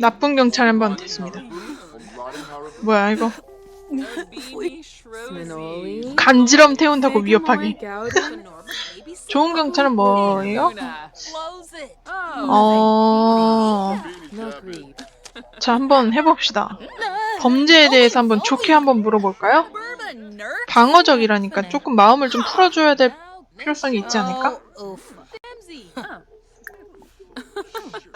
나쁜 경찰 한 번 됐습니다. 뭐야 이거? 간지럼 태운다고 위협하기. 좋은 경찰은 뭐예요? 어... 자 한번 해봅시다. 범죄에 대해서 한번 좋게 한번 물어볼까요? 방어적이라니까 조금 마음을 좀 풀어줘야 될 필요성이 있지 않을까?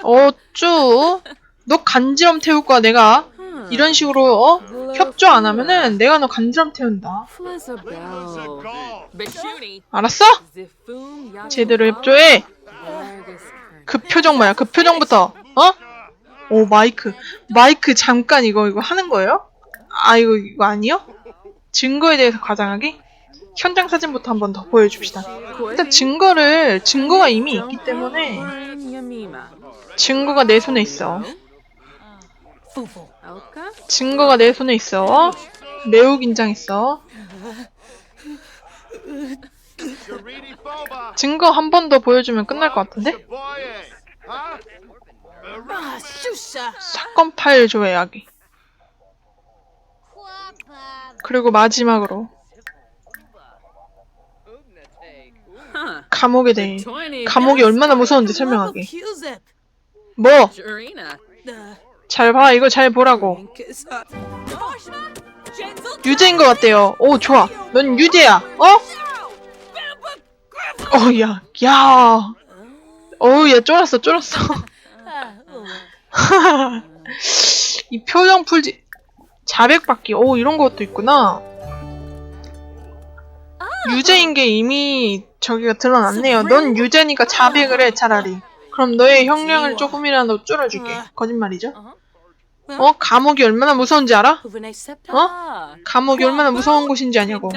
어쭈? 너 간지럼 태울 거야 내가 이런 식으로 어? 협조 안 하면은 내가 너 간지럼 태운다. 알았어? 제대로 협조해. 그 표정 뭐야? 그 표정부터 어? 오 마이크 마이크 잠깐 이거 이거 하는 거예요? 아 이거 이거 아니요? 증거에 대해서 가장하기? 현장 사진부터 한번 더 보여줍시다. 일단 증거를 증거가 이미 있기 때문에 증거가 내 손에 있어. 증거가 내 손에 있어. 매우 긴장했어. 증거 한 번 더 보여주면 끝날 것 같은데? 사건 파일 조회하기. 그리고 마지막으로 감옥에 대해 감옥이 얼마나 무서운지 설명하기. 뭐? 잘 봐, 이거 잘 보라고. 유죄인 것 같대요. 오, 좋아. 넌 유죄야. 어? 어, 야, 야. 어우, 야, 쫄았어, 쫄았어. 이 표정 풀지. 자백받기. 오, 이런 것도 있구나. 유죄인 게 이미 저기가 드러났네요. 넌 유죄니까 자백을 해, 차라리. 그럼 너의 형량을 조금이라도 줄여줄게. 거짓말이죠? 어? 감옥이 얼마나 무서운지 알아? 어? 감옥이 얼마나 무서운 곳인지 아냐고.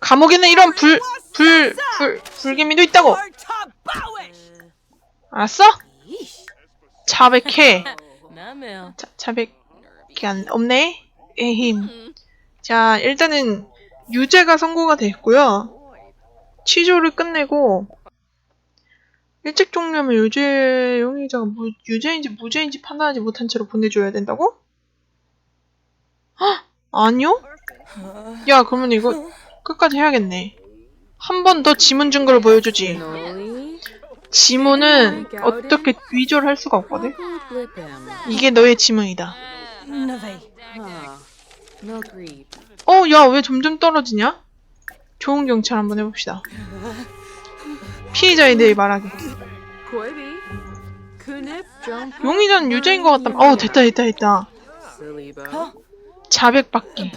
감옥에는 이런 불, 불, 불, 불개미도 있다고. 알았어? 자백해. 자, 자백이 안, 없네? 에힘. 자, 일단은 유죄가 선고가 됐고요. 취조를 끝내고 일찍 종료하면 유죄 용의자가 무, 유죄인지 무죄인지 판단하지 못한 채로 보내줘야 된다고? 헉, 아니요? 야 그러면 이거 끝까지 해야겠네. 한 번 더 지문 증거를 보여주지. 지문은 어떻게 위조를 할 수가 없거든. 이게 너의 지문이다. 어, 야, 왜 점점 떨어지냐? 좋은 경찰 한번 해봅시다. 피해자에 대해 말하기. 용의자는 유죄인 것 같다. 어, 됐다, 됐다, 됐다. 자백받기.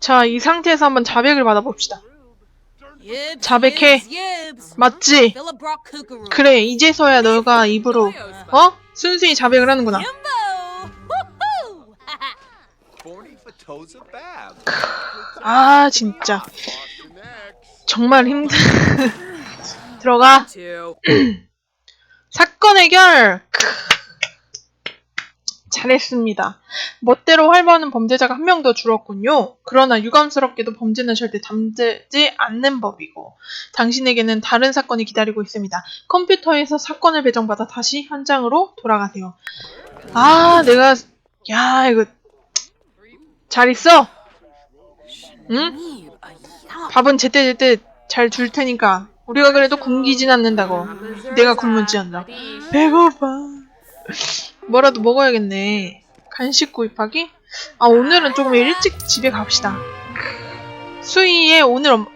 자, 이 상태에서 한번 자백을 받아봅시다. 자백해. 맞지? 그래, 이제서야 너가 입으로, 어? 순수히 자백을 하는구나. 아, 진짜. 정말 힘들. 들어가. 사건 해결. 크. 잘했습니다. 멋대로 활보하는 범죄자가 한 명 더 줄었군요. 그러나 유감스럽게도 범죄는 절대 잠들지 않는 법이고 당신에게는 다른 사건이 기다리고 있습니다. 컴퓨터에서 사건을 배정받아 다시 현장으로 돌아가세요. 아, 내가 야 이거 잘 있어? 응? 밥은 제때제때 잘 줄 테니까 우리가 그래도 굶기진 않는다고. 내가 굶은지언다. 배고파. 뭐라도 먹어야겠네. 간식 구입하기? 아 오늘은 조금 일찍 집에 갑시다. 수희의 오늘 엄...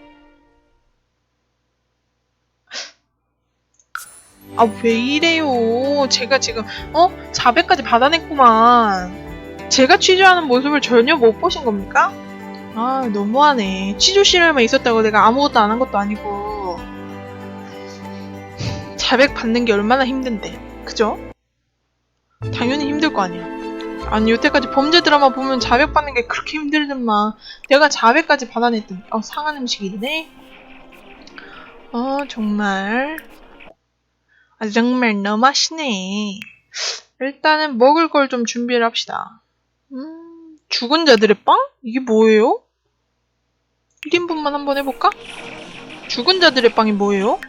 아왜 이래요? 제가 지금 어 자백까지 받아냈구만. 제가 취조하는 모습을 전혀 못 보신 겁니까? 아 너무하네. 취조 실험에 있었다고 내가 아무것도 안 한 것도 아니고 자백 받는 게 얼마나 힘든데, 그죠? 당연히 힘들 거 아니야. 아니 여태까지 범죄 드라마 보면 자백 받는 게 그렇게 힘들더만 내가 자백까지 받아냈더니 어 상한 음식이네. 어 정말 아 정말 너무하시네. 일단은 먹을 걸 좀 준비를 합시다. 음 죽은 자들의 빵? 이게 뭐예요? 1인분만 한번 해볼까? 죽은 자들의 빵이 뭐예요?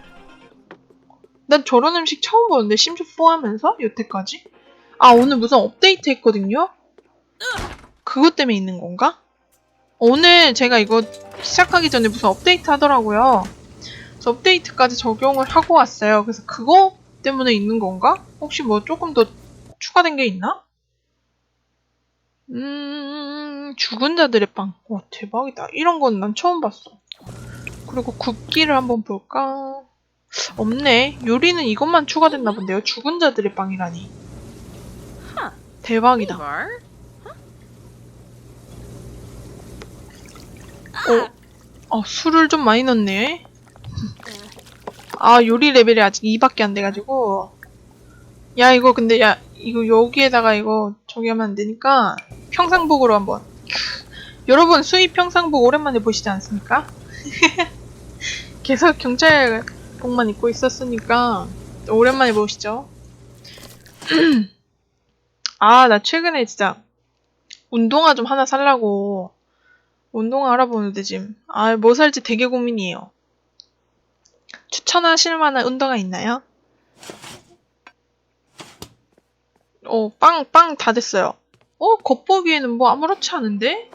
난 저런 음식 처음 보는데 심지어 포함하면서 여태까지? 아 오늘 무슨 업데이트 했거든요? 그것 때문에 있는 건가? 오늘 제가 이거 시작하기 전에 무슨 업데이트 하더라고요. 그래서 업데이트까지 적용을 하고 왔어요. 그래서 그거 때문에 있는 건가? 혹시 뭐 조금 더 추가된 게 있나? 음, 죽은 자들의 빵. 와, 대박이다. 이런 건 난 처음 봤어. 그리고 굽기를 한번 볼까? 없네. 요리는 이것만 추가됐나 본데요. 죽은 자들의 빵이라니. 대박이다. Bar? 어, 술을 좀 많이 넣네. 아, 요리 레벨이 아직 2밖에 안 돼가지고. 야, 이거 근데, 야, 이거 여기에다가 이거 저기 하면 안 되니까 평상복으로 한번. 여러분, 수입 평상복 오랜만에 보시지 않습니까? 계속 경찰복만 입고 있었으니까 오랜만에 보시죠. 아, 나 최근에 진짜 운동화 좀 하나 살라고 운동화 알아보는데 지금 아, 뭐 살지 되게 고민이에요. 추천하실 만한 운동화 있나요? 어, 빵, 빵 다 됐어요. 어, 겉보기에는 뭐 아무렇지 않은데?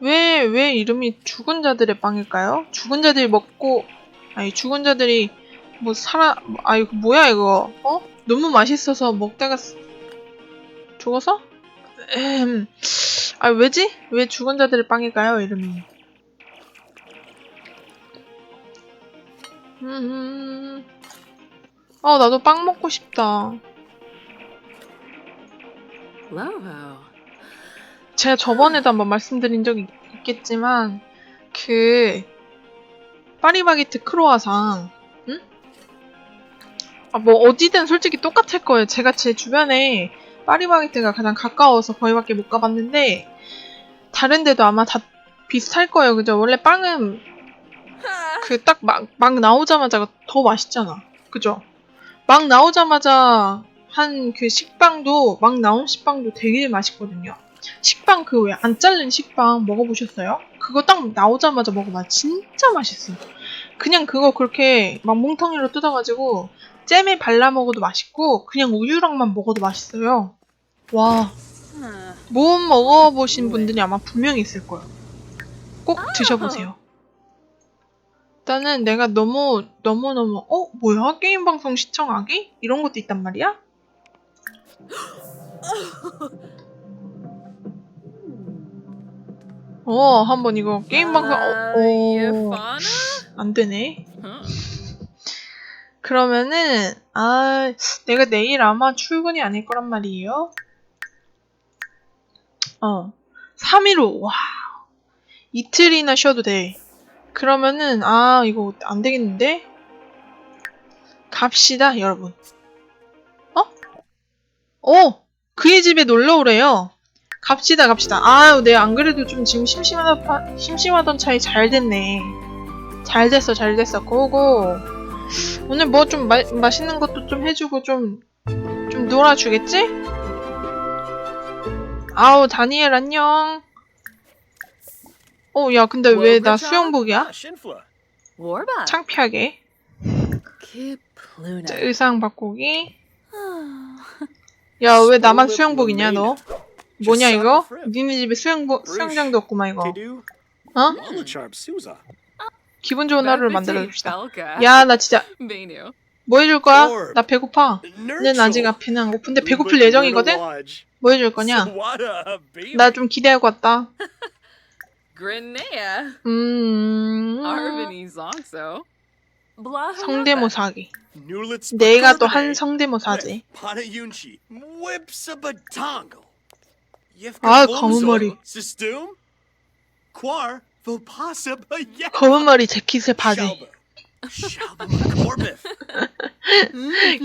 왜, 왜 이름이 죽은 자들의 빵일까요? 죽은 자들이 먹고, 아니, 죽은 자들이 뭐 살아, 아, 이거 뭐야, 이거? 어? 너무 맛있어서 먹다가 쓰- 죽어서? 음, 아, 왜지? 왜 죽은 자들의 빵일까요, 이름이? 음, 아, 나도 빵 먹고 싶다. 제가 저번에도 한번 말씀드린 적이 있겠지만, 그, 파리바게트 크로아상, 응? 아, 뭐, 어디든 솔직히 똑같을 거예요. 제가 제 주변에 파리바게트가 가장 가까워서 거기밖에 못 가봤는데, 다른 데도 아마 다 비슷할 거예요. 그죠? 원래 빵은 그 딱 막, 막 나오자마자 더 맛있잖아. 그죠? 막 나오자마자 한 그 식빵도, 막 나온 식빵도 되게 맛있거든요. 식빵 그 왜 안 자른 식빵 먹어보셨어요? 그거 딱 나오자마자 먹어봐. 진짜 맛있어. 그냥 그거 그렇게 막 몽텅이로 뜯어가지고 잼에 발라 먹어도 맛있고 그냥 우유랑만 먹어도 맛있어요. 와. 못 먹어보신 분들이 아마 분명히 있을 거예요. 꼭 드셔보세요. 일단은 내가 너무 너무 너무 어? 뭐야? 게임 방송 시청하기? 이런 것도 있단 말이야? 어, 한번 이거 게임 방송 어, 어, Yafana? 안 되네. Huh. 그러면은 아, 내가 내일 아마 출근이 아닐 거란 말이에요. 어. 3일로 와. 이틀이나 쉬어도 돼. 그러면은 아, 이거 안 되겠는데? 갑시다, 여러분. 어? 어, 그의 집에 놀러 오래요. 갑시다, 갑시다. 아유, 내가 안 그래도 좀 지금 심심하다, 파- 심심하던 차이 잘 됐네. 잘 됐어, 잘 됐어. 고고. 오늘 뭐 좀 맛있는 것도 좀 해주고 좀, 좀 놀아주겠지? 아우, 다니엘 안녕. 어, 야, 근데 왜 나 수영복이야? Warba. 창피하게. 자, 의상 바꾸기. 야, 왜 나만 수영복이냐, 너? 뭐냐, 이거? 니네 집에 수영복, 수영장도 없구만, 이거. 어? 기분 좋은 하루를 만들어줍시다. 야, 나 진짜. 뭐 해줄 거야? 나 배고파. 는 아직 앞에는 안 고픈데 배고플 예정이거든? 뭐 해줄 거냐? 나 좀 기대하고 왔다. 음. 성대모사 하기. 내가 또 한 성대모사지. 아, 검은 머리. 검은 머리 재킷의 바지.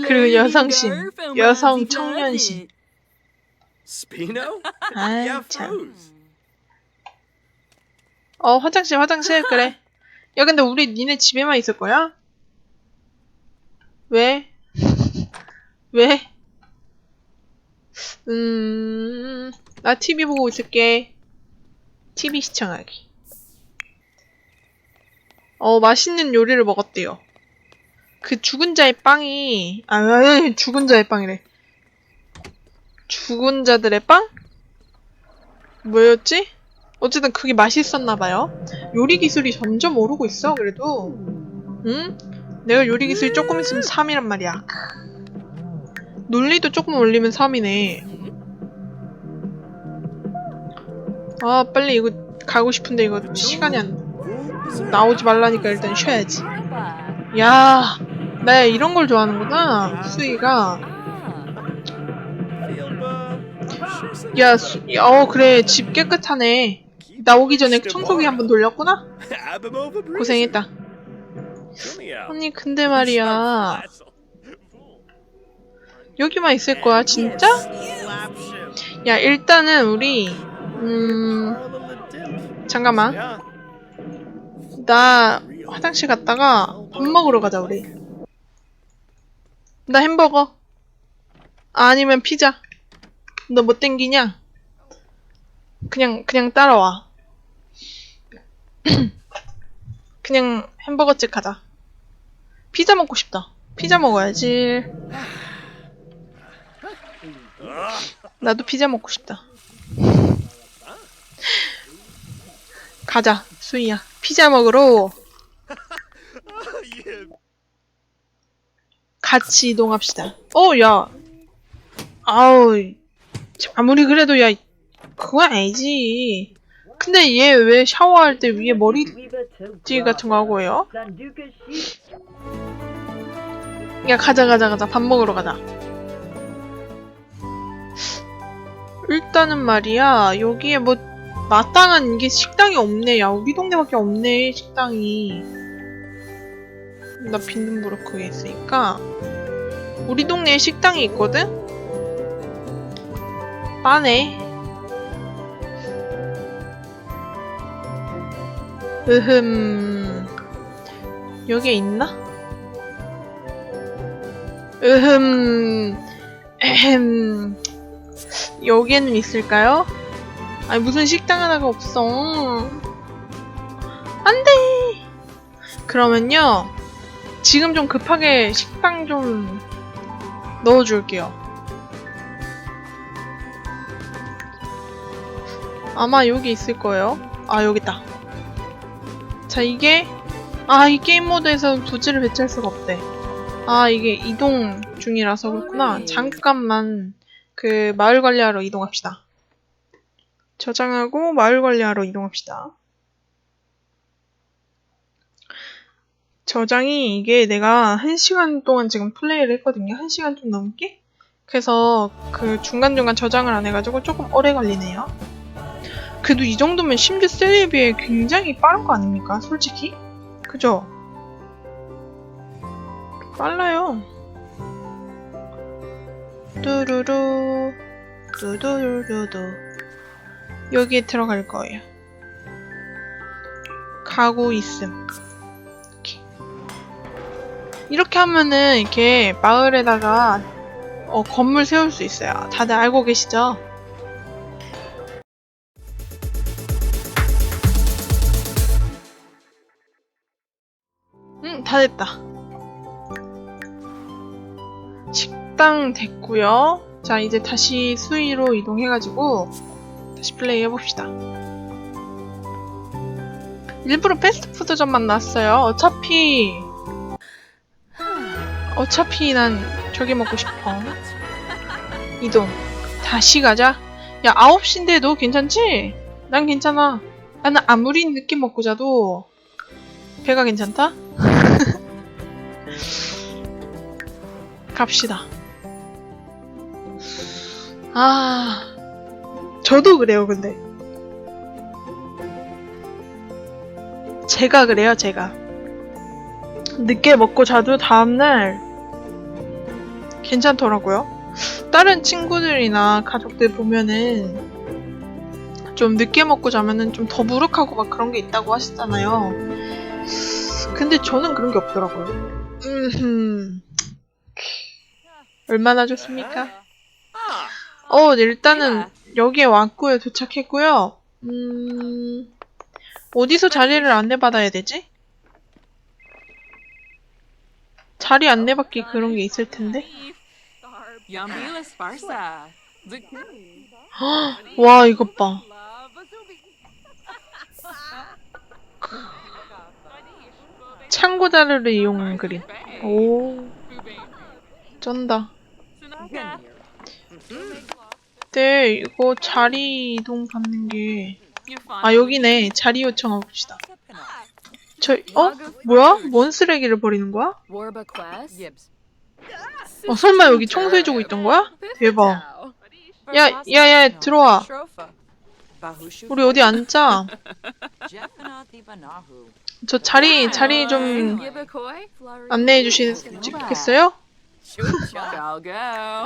그리고 여성신, 여성 청년신. 아, 참. 어, 화장실, 화장실, 그래. 야, 근데 우리 니네 집에만 있을 거야? 왜? 왜? 음, 나 TV 보고 있을게. TV 시청하기. 어, 맛있는 요리를 먹었대요. 그 죽은 자의 빵이, 아, 아, 죽은 자의 빵이래. 죽은 자들의 빵? 뭐였지? 어쨌든 그게 맛있었나봐요. 요리 기술이 점점 오르고 있어, 그래도. 응? 내가 요리 기술이 조금 있으면 3이란 말이야. 논리도 조금 올리면 3이네. 아, 빨리 이거 가고 싶은데 이거 시간이 안, 나오지 말라니까 일단 쉬어야지. 야, 나 이런 걸 좋아하는구나, 수희가. 야, 수, 야, 어, 그래, 집 깨끗하네. 나 오기 전에 청소기 한번 돌렸구나? 고생했다. 아니, 근데 말이야. 여기만 있을 거야, 진짜? 야, 일단은 우리, 음, 잠깐만. 나 화장실 갔다가 밥 먹으러 가자, 우리. 나 햄버거. 아, 아니면 피자. 너 뭐 땡기냐? 그냥, 그냥 따라와. 그냥 햄버거집 가자. 피자 먹고 싶다. 피자 먹어야지. 나도 피자 먹고 싶다. 가자, 수희야. 피자 먹으러 같이 이동합시다. 어, 야. 아우, 아무리 그래도 야, 그건 아니지. 근데 얘 왜 샤워할 때 위에 머리띠 같은 거 하고 해요? 야, 가자, 가자, 가자. 밥 먹으러 가자. 일단은 말이야, 여기에 뭐, 마땅한 이게 식당이 없네. 야, 우리 동네밖에 없네, 식당이. 나 빈든부르크에 있으니까. 우리 동네에 식당이 있거든? 빠네. 으흠. 여기에 있나? 으흠. 에헴. 여기에는 있을까요? 아니, 무슨 식당 하나가 없어. 안 돼! 그러면요. 지금 좀 급하게 식빵 좀 넣어줄게요. 아마 여기 있을 거예요. 아, 여기 있다. 자, 이게, 아, 이 게임 모드에서 부지를 배치할 수가 없대. 아, 이게 이동 중이라서 그렇구나. 잠깐만, 그, 마을 관리하러 이동합시다. 저장하고 마을 관리하러 이동합시다. 저장이 이게 내가 1시간 동안 지금 플레이를 했거든요. 1시간 좀 넘게? 그래서 그 중간중간 저장을 안 해가지고 조금 오래 걸리네요. 그래도 이 정도면 심지어 셀에 비해 굉장히 빠른 거 아닙니까? 솔직히? 그죠? 빨라요. 뚜루루, 뚜두루루두. 여기에 들어갈 거예요. 가고 있음. 이렇게. 이렇게 하면은 이렇게 마을에다가 어, 건물 세울 수 있어요. 다들 알고 계시죠? 응, 다 됐다. 식당 됐고요. 자, 이제 다시 수위로 이동해가지고 다시 플레이 해봅시다. 일부러 패스트푸드점만 났어요. 어차피 어차피 난 저기 먹고 싶어. 이동. 다시 가자. 야, 9시인데도 괜찮지? 난 괜찮아. 나는 아무리 늦게 먹고 자도 배가 괜찮다? 갑시다. 아, 저도 그래요, 근데. 제가 그래요, 제가. 늦게 먹고 자도 다음날 괜찮더라고요. 다른 친구들이나 가족들 보면은 좀 늦게 먹고 자면은 좀 더부룩하고 막 그런 게 있다고 하시잖아요. 근데 저는 그런 게 없더라고요. 음흠. 얼마나 좋습니까? 어, 일단은 여기에 왔고요. 도착했고요. 음, 어디서 자리를 안내받아야 되지? 자리 안내받기 그런 게 있을 텐데. 와, 이것 봐. 참고 자료를 이용한 그림. 오, 쩐다. 네, 이거 자리 이동 받는 게. 아, 여기네. 자리 요청해 봅시다. 저, 어? 뭐야? 뭔 쓰레기를 버리는 거야? 어, 설마 여기 청소해주고 있던 거야? 대박. 야, 야, 야, 들어와. 우리 어디 앉자. 저 자리, 자리 좀 안내해 주시겠어요?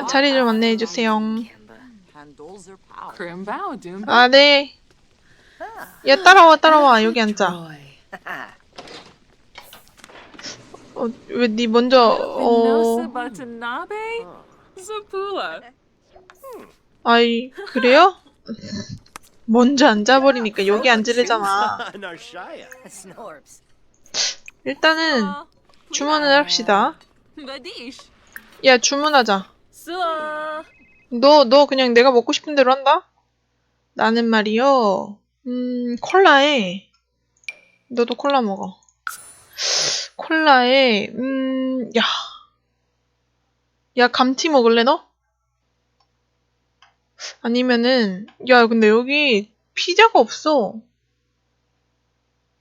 자리 좀 안내해 주세요. 아, 네. 야, 따라와, 따라와. 여기 앉자. 어, 왜니 먼저, 어? Zapula. 아이, 그래요? 먼저 앉아버리니까 여기. Narshaya. 일단은 주문을 합시다. Badish. 야, 주문하자. Sula. 너, 너 그냥 내가 먹고 싶은 대로 한다? 나는 말이요, 음, 콜라에, 너도 콜라 먹어. 콜라에, 음, 야. 야, 감튀 먹을래, 너? 아니면은, 야, 근데 여기 피자가 없어.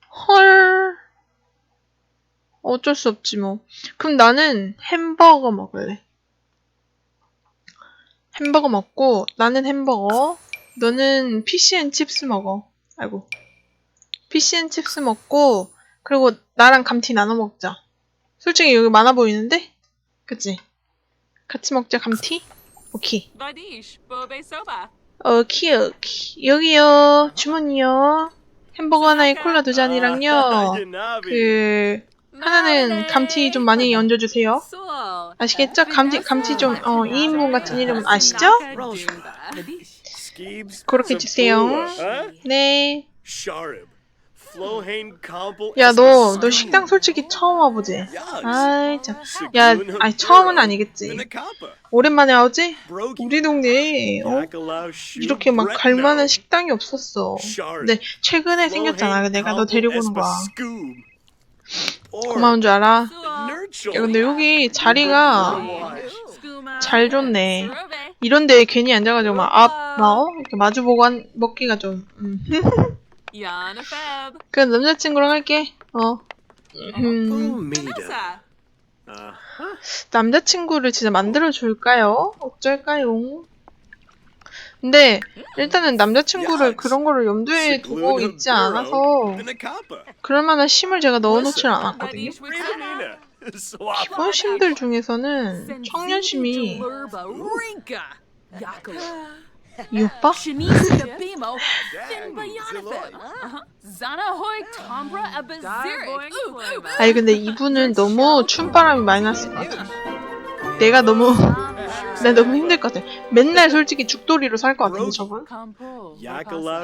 헐. 어쩔 수 없지, 뭐. 그럼 나는 햄버거 먹을래. 햄버거 먹고 나는 햄버거 너는 피시앤칩스 먹어 아이고 피시앤칩스 먹고 그리고 나랑 감튀 나눠 먹자 솔직히 여기 많아 보이는데? 그치? 같이 먹자 감튀? 오케이. 오케이 오케이 여기요 주문이요 햄버거 하나에 콜라 두 잔이랑요 Yanabi. 그 하나는 감튀 좀 많이 얹어주세요. 아시겠죠? 감튀, 감튀 좀, 어, 2인분 같은 이름은 아시죠? 그렇게 주세요. 네. 야, 너, 너 식당 솔직히 처음 와보지? 아이, 참. 야, 아니, 처음은 아니겠지. 오랜만에 와오지? 우리 동네에, 어? 이렇게 막 갈만한 식당이 없었어. 근데 최근에 생겼잖아. 내가 너 데리고 오는 거야. 고마운 줄 알아? 야, 근데 여기 자리가 잘 줬네. 이런 데에 괜히 앉아가지고 막, 앞, 막, 어? 이렇게 마주보고 한, 먹기가 좀, 음. Yana Feb. 그 남자친구랑 할게. 어. 음. Elsa. 남자친구를 진짜 만들어줄까요? 어쩔까요? 근데 일단은 남자친구를 그런 거를 염두에 두고 있지 않아서 그럴 만한 심을 제가 넣어놓질 않았거든요. With 기본 심들 중에서는 청년심이. 이 오빠? Shanisa Bimo. Finba Yanafeb. Zana Hoy Tombra Abazirik. Ooh, ooh, 아니 근데 이분은 너무 춤바람이 많이 났을 것 같아. 내가 너무 내가 너무 힘들 것 같아. 맨날 솔직히 죽돌이로 살 것 같은데 저분? Yakala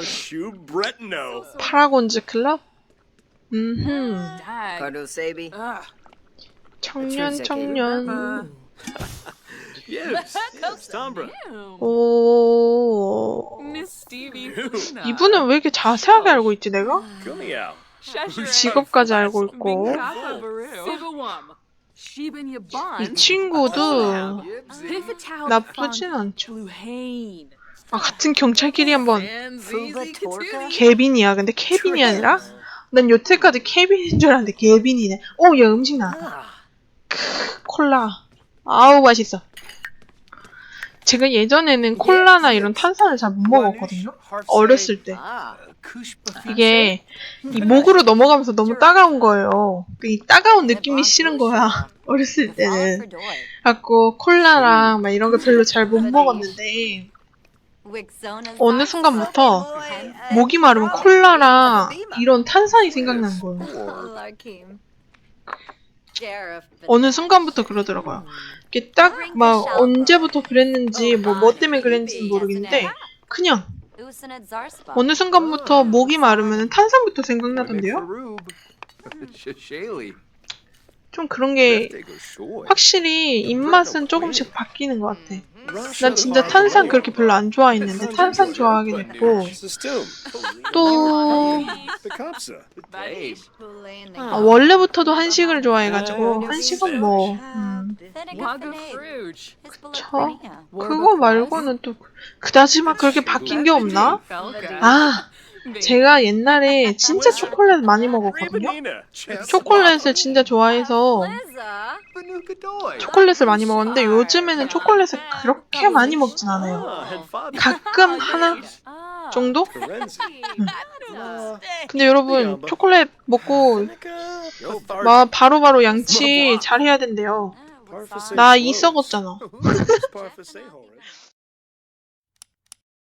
Bretno. 파라곤즈 클럽? 음. Cardo Sabi. 청년 청년. Yes. 오. Miss Stevie. 이분은 왜 이렇게 자세하게 알고 있지 내가? 직업까지 알고 있고 이. 친구도. 나쁘진 않죠. 아 같은 경찰끼리 한번. 개빈이야. 근데 케빈이 아니라 난 여태까지 케빈인 줄 알았는데 개빈이네. 오, 야 음식 나. 콜라. 아우 맛있어. 제가 예전에는 콜라나 이런 탄산을 잘 못 먹었거든요. 어렸을 때. Ah. 이게 이 목으로 넘어가면서 너무 따가운 거예요. 이 따가운 느낌이 싫은 거야. 어렸을 때는. 갖고 콜라랑 막 이런 거 별로 잘 못 먹었는데 어느 순간부터 목이 마르면 콜라랑 이런 탄산이 생각나는 거예요. 어느 순간부터 그러더라고요. 이게 딱 막 언제부터 그랬는지 뭐 뭐 때문에 그랬는지 모르겠는데 그냥 어느 순간부터 목이 마르면 탄산부터 생각나던데요. 좀 그런 게. 확실히 입맛은 조금씩 바뀌는 것 같아. Russia, 난 진짜 탄산 그렇게 별로 안 좋아했는데 탄산 좋아하게 됐고. 또. 아, 원래부터도 한식을 좋아해가지고 한식은 뭐 음. 저 그거 말고는 또 그다지 막 그렇게 바뀐 게 없나? 아 제가 옛날에 진짜 초콜릿 많이 먹었거든요. 초콜릿을 진짜 좋아해서. 초콜릿을 많이 먹었는데 요즘에는 초콜릿을 그렇게 많이 먹진 않아요. 가끔 하나 Ah. 정도? Lorenzi. 근데 여러분 초콜릿 먹고 바로 바로 양치 잘 해야 된대요. Parfait 나이 close. 썩었잖아.